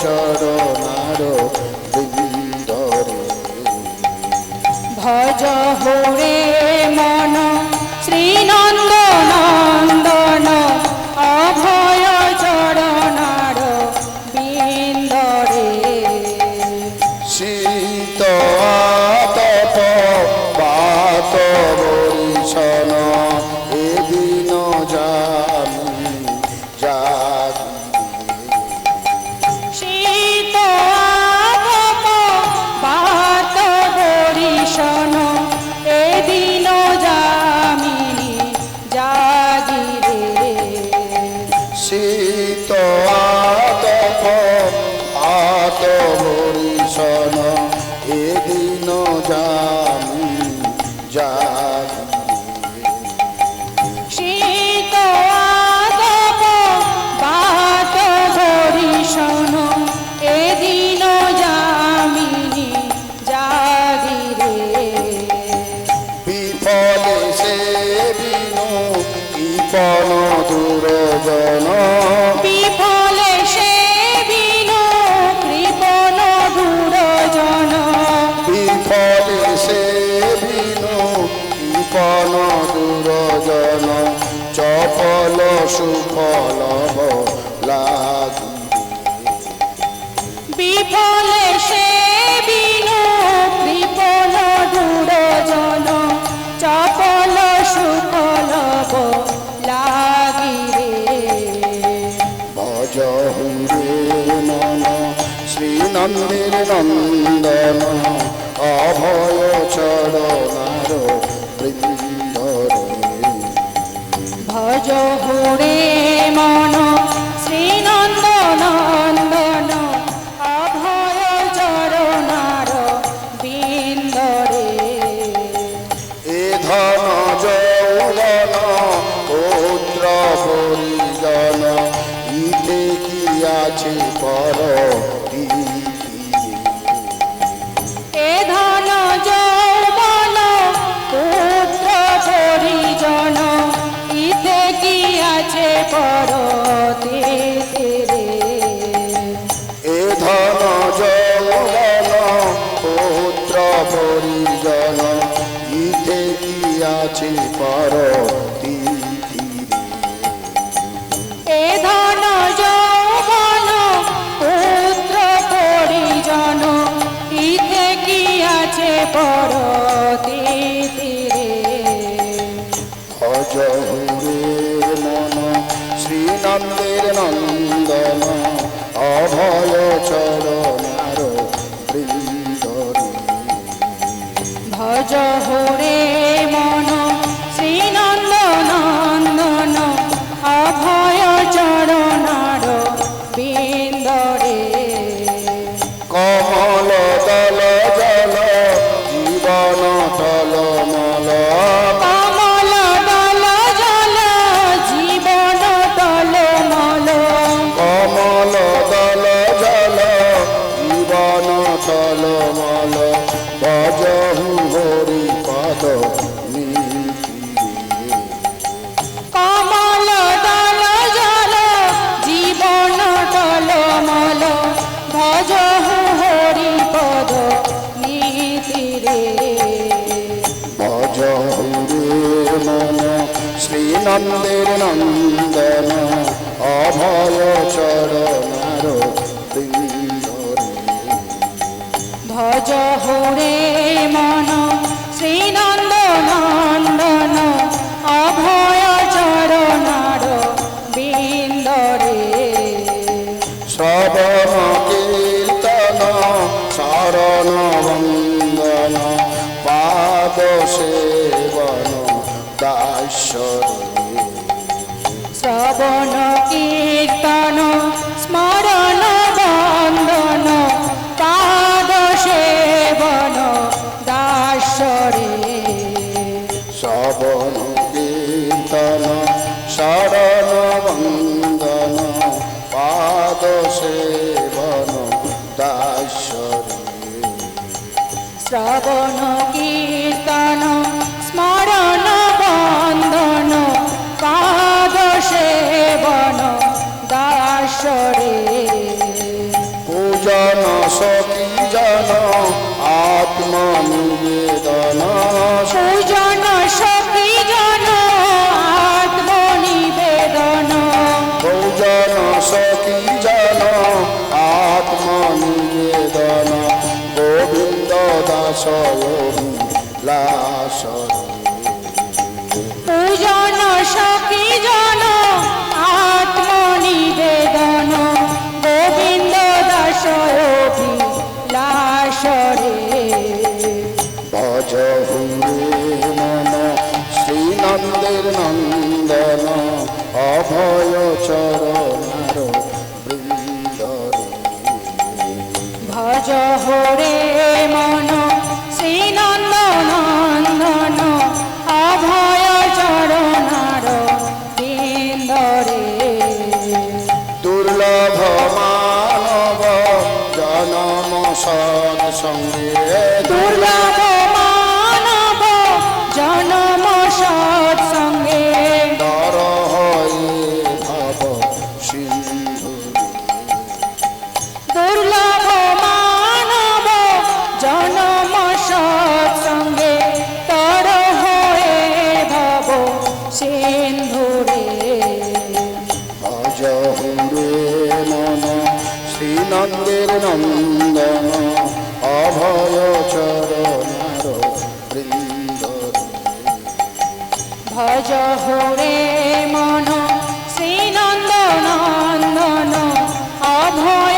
চরণার বৃন্দরে ভজ হরে মন see সুফল লাগি বিফলে সে বিনু কৃপণ দুরজন চপল সুফল লাগিরে ভজ হুরে মন শ্রীনন্দের নন্দন, অভয় চরণার বৃন্দরে ভজ হুরে মন শ্রীনন্দ নন্দন অভয় চরণার বিন্দরে। এ ধন যৌবন, পুত্র পরিজন ইতে কি আছে পর আছে পর এ ধন যৌবন পুত্র পরিজন ইতে কি আছে পর রে ভজ হুরে মন শ্রীনন্দের নন্দন অভয় চরণার বৃন্দরে ভজ শ্রীনন্দের নন্দন অভয় চরণার ভজ হরে মন শ্রীনন্দ নন্দন অভয় চরণার বিন্দরে শ্রবণ কীর্তন শরণ বন্দন পাদ সেবন দাসরে শ্রবণ কীর্তন স্মরণ বন্দন পাদ সেবন দাসরে। শ্রবণ কীর্তন শরণ বন্দন পাদ সেবন দাসরে। শ্রবণ সরে ভজ হুরে শ্রীনন্দের নন্দন অভয় চর হুরে মন শ্রীনন্দের নন্দন অভয় চরণার বৃন্দরে ভজ হরে মন শ্রীনন্দ নন্দন অভয়